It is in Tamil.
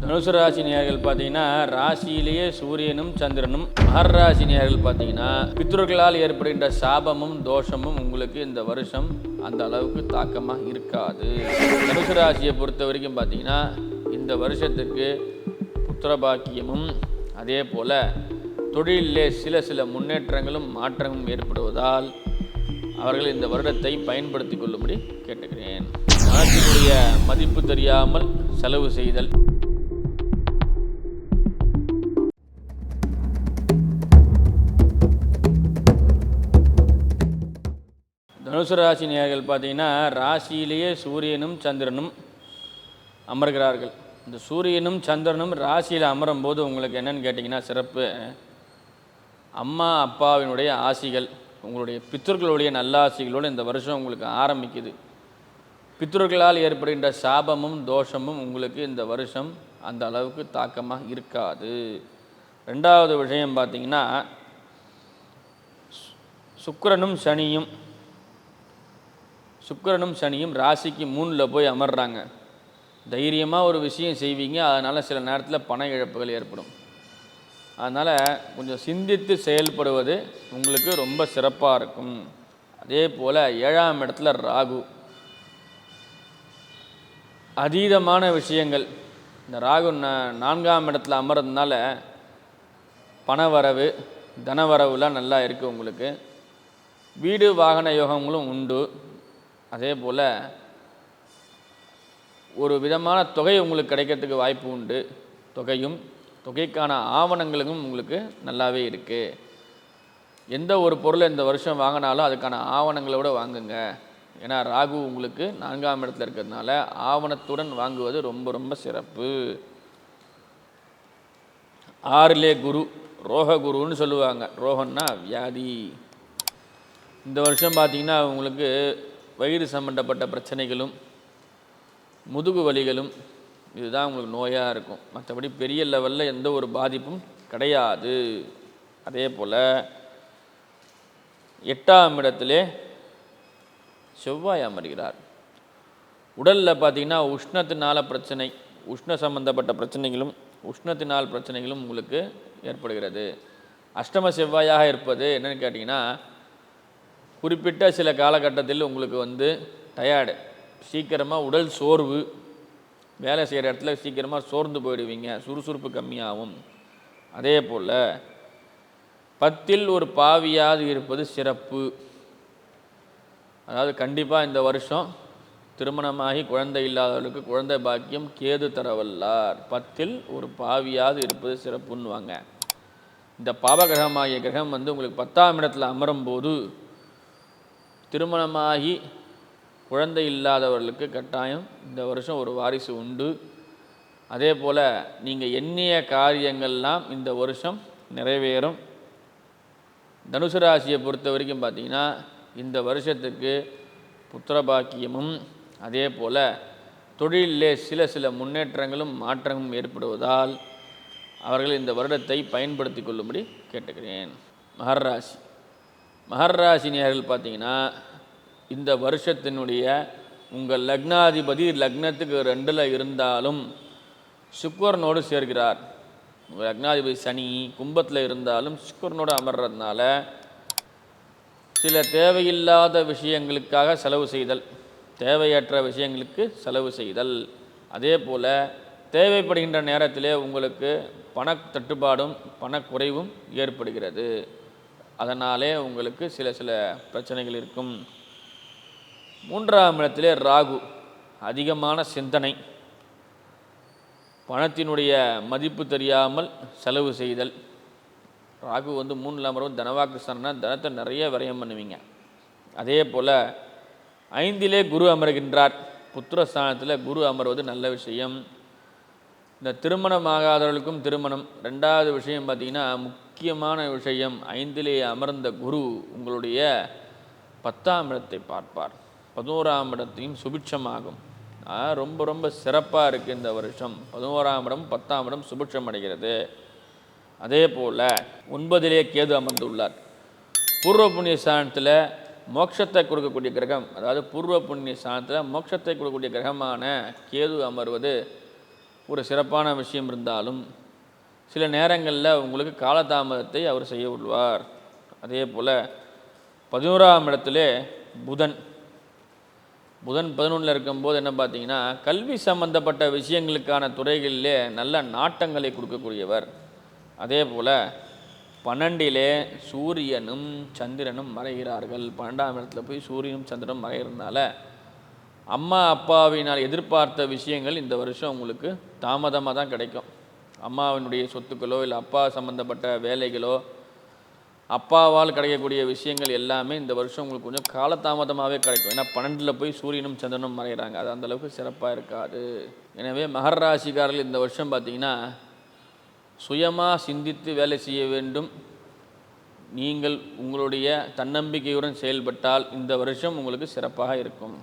தனுசு ராசி நேர்கள் பார்த்தீங்கன்னா ராசியிலேயே சூரியனும் சந்திரனும் மகர் ராசி நேர்கள் பார்த்தீங்கன்னா பித்ருக்களால் ஏற்படுகின்ற சாபமும் தோஷமும் உங்களுக்கு இந்த வருஷம் அந்த அளவுக்கு தாக்கமாக இருக்காது. தனுசு ராசியை பொறுத்த வரைக்கும் பார்த்தீங்கன்னா இந்த வருஷத்துக்கு புத்திரபாக்கியமும் அதே போல் தொழிலிலே சில சில முன்னேற்றங்களும் மாற்றங்களும் ஏற்படுவதால் அவர்கள் இந்த வருடத்தை பயன்படுத்திக் கொள்ளும்படி கேட்டுக்கிறேன். பணத்தினுடைய மதிப்பு தெரியாமல் செலவு செய்தல். தனுசு ராசி நேர்கள் பார்த்தீங்கன்னா ராசியிலேயே சூரியனும் சந்திரனும் அமர்கிறார்கள். இந்த சூரியனும் சந்திரனும் ராசியில் அமரும் போது உங்களுக்கு என்னன்னு கேட்டிங்கன்னா சிறப்பு. அம்மா அப்பாவினுடைய ஆசிகள் உங்களுடைய பித்தர்களுடைய நல்லாசிகளோடு இந்த வருஷம் உங்களுக்கு ஆரம்பிக்குது. பித்தர்களால் ஏற்படுகின்ற சாபமும் தோஷமும் உங்களுக்கு இந்த வருஷம் அந்த அளவுக்கு தாக்கமாக இருக்காது. ரெண்டாவது விஷயம் பார்த்தீங்கன்னா சு- சனியும் சுக்கரனும் சனியும் ராசிக்கு மூணில் போய் அமர்றாங்க. தைரியமாக ஒரு விஷயம் செய்வீங்க அதனால் சில நேரத்தில் பண இழப்புகள் ஏற்படும். அதனால் கொஞ்சம் சிந்தித்து செயல்படுவது உங்களுக்கு ரொம்ப சிறப்பாக இருக்கும். அதே போல் ஏழாம் இடத்துல ராகு. அதீதமான விஷயங்கள். இந்த ராகு ந நான்காம் இடத்துல அமர்றதுனால பணவரவு தனவரவுலாம் நல்லா இருக்குது உங்களுக்கு. வீடு வாகன யோகங்களும் உண்டு. அதே போல் ஒரு விதமான தொகை உங்களுக்கு கிடைக்கிறதுக்கு வாய்ப்பு உண்டு. தொகையும் தொகைக்கான ஆவணங்களும் உங்களுக்கு நல்லாவே இருக்குது எந்த ஒரு பொருளை இந்த வருஷம் வாங்கினாலும் அதுக்கான ஆவணங்களோட வாங்குங்க. ஏன்னா ராகு உங்களுக்கு நான்காம் இடத்துல இருக்கிறதுனால ஆவணத்துடன் வாங்குவது ரொம்ப ரொம்ப சிறப்பு. ஆறிலே குரு ரோக குருன்னு சொல்லுவாங்க. ரோகன்னா வியாதி. இந்த வருஷம் பார்த்திங்கன்னா உங்களுக்கு வயிறு சம்பந்தப்பட்ட பிரச்சனைகளும் முதுகு வலிகளும் இதுதான் உங்களுக்கு நோயாக இருக்கும். மற்றபடி பெரிய லெவலில் எந்த ஒரு பாதிப்பும் கிடையாது. அதே போல் எட்டாம் இடத்திலே செவ்வாய் அமர்கிறார். உடலில் பார்த்தீங்கன்னா உஷ்ணத்தினால் பிரச்சனை உஷ்ண சம்பந்தப்பட்ட பிரச்சனைகளும் உஷ்ணத்தினால் பிரச்சனைகளும் உங்களுக்கு ஏற்படுகிறது. அஷ்டம செவ்வாயாக இருப்பது என்னென்னு கேட்டிங்கன்னா குறிப்பிட்ட சில காலகட்டத்தில் உங்களுக்கு வந்து டயர்டு சீக்கிரமாக உடல் சோர்வு வேலை செய்கிற இடத்துல சீக்கிரமாக சோர்ந்து போயிடுவீங்க சுறுசுறுப்பு கம்மியாகும். அதே போல் பத்தில் ஒரு பாவியாது இருப்பது சிறப்பு. அதாவது கண்டிப்பாக இந்த வருஷம் திருமணமாகி குழந்தை இல்லாதவர்களுக்கு குழந்தை பாக்கியம் கேது தரவல்லார். பத்தில் ஒரு பாவியாது இருப்பது சிறப்புன்னுவாங்க. இந்த பாவகிரகமாகிய கிரகம் வந்து உங்களுக்கு பத்தாம் இடத்துல அமரும் போது திருமணமாகி குழந்தை இல்லாதவர்களுக்கு கட்டாயம் இந்த வருஷம் ஒரு வாரிசு உண்டு. அதே போல் நீங்கள் எண்ணிய காரியங்கள்லாம் இந்த வருஷம் நிறைவேறும். தனுசு ராசியை பொறுத்த வரைக்கும் பார்த்தீங்கன்னா இந்த வருஷத்துக்கு புத்திரபாக்கியமும் அதே போல் தொழிலிலே சில சில முன்னேற்றங்களும் மாற்றங்களும் ஏற்படுவதால் அவர்கள் இந்த வருடத்தை பயன்படுத்தி கொள்ளும்படி கேட்டுக்கிறேன். மகராசி மகராசினியர்கள் பார்த்தீங்கன்னா இந்த வருஷத்தினுடைய உங்கள் லக்னாதிபதி லக்னத்துக்கு ரெண்டில் இருந்தாலும் சுக்கரனோடு சேர்கிறார் உங்கள் லக்னாதிபதி சனி கும்பத்தில் இருந்தாலும் சுக்கரனோடு அமர்றதுனால சில தேவையில்லாத விஷயங்களுக்காக செலவு செய்தல் தேவையற்ற விஷயங்களுக்கு செலவு செய்தல். அதே போல் தேவைப்படுகின்ற நேரத்திலே உங்களுக்கு பண தட்டுப்பாடும் பணக்குறைவும் ஏற்படுகிறது. அதனாலே உங்களுக்கு சில சில பிரச்சனைகள் இருக்கும். மூன்றாம் இடத்திலே ராகு அதிகமான சிந்தனை பணத்தினுடைய மதிப்பு தெரியாமல் செலவு செய்தல். ராகு வந்து மூணில் அமரும் தனவாக்கு தனத்தை நிறைய விரயம் பண்ணுவீங்க. அதே போல் ஐந்திலே குரு அமர்கின்றார். புத்திரஸ்தானத்தில் குரு அமர்வது நல்ல விஷயம். இந்த திருமணம் ஆகாதவர்களுக்கும் திருமணம். ரெண்டாவது விஷயம் பார்த்தீங்கன்னா முக்கியமான விஷயம் ஐந்திலே அமர்ந்த குரு உங்களுடைய பத்தாம் இடத்தை பார்ப்பார். பதினோராம் இடத்தையும் சுபிட்சமாகும். ரொம்ப ரொம்ப சிறப்பாக இருக்குது இந்த வருஷம். பதினோராம் இடம் பத்தாம் இடம் சுபிட்சம் அடைகிறது. அதே போல் ஒன்பதிலே கேது அமர்ந்துள்ளார். பூர்வ புண்ணிய ஸ்தானத்தில் மோட்சத்தை கொடுக்கக்கூடிய கிரகம் அதாவது பூர்வ புண்ணிய ஸ்தானத்தில் மோட்சத்தை கொடுக்கக்கூடிய கிரகமான கேது அமர்வது ஒரு சிறப்பான விஷயம் இருந்தாலும் சில நேரங்களில் உங்களுக்கு காலதாமதத்தை அவர் செய்ய விடுவார். அதே போல் பதினோராம் இடத்துலே புதன். புதன் பதினொன்றில் இருக்கும்போது என்ன பார்த்தீங்கன்னா கல்வி சம்பந்தப்பட்ட விஷயங்களுக்கான துறைகளிலே நல்ல நாட்டங்களை கொடுக்கக்கூடியவர். அதே போல் பன்னெண்டிலே சூரியனும் சந்திரனும் மறைகிறார்கள். பன்னெண்டாம் இடத்துல போய் சூரியனும் சந்திரனும் மறைகிறதுனால அம்மா அப்பாவினால் எதிர்பார்த்த விஷயங்கள் இந்த வருஷம் உங்களுக்கு தாமதமாக தான் கிடைக்கும். அம்மாவினுடைய சொத்துக்களோ இல்லை அப்பா சம்மந்தப்பட்ட வேலைகளோ அப்பாவால் கிடைக்கக்கூடிய விஷயங்கள் எல்லாமே இந்த வருஷம் உங்களுக்கு கொஞ்சம் காலதாமதமாகவே கிடைக்கும். ஏன்னா பன்னெண்டில் போய் சூரியனும் சந்திரனும் மறைகிறாங்க. அது அந்த அளவுக்கு சிறப்பாக இருக்காது. எனவே மகர ராசிக்காரர்கள் இந்த வருஷம் பார்த்தீங்கன்னா சுயமாக சிந்தித்து வேலை செய்ய வேண்டும். நீங்கள் உங்களுடைய தன்னம்பிக்கையுடன் செயல்பட்டால் இந்த வருஷம் உங்களுக்கு சிறப்பாக இருக்கும்.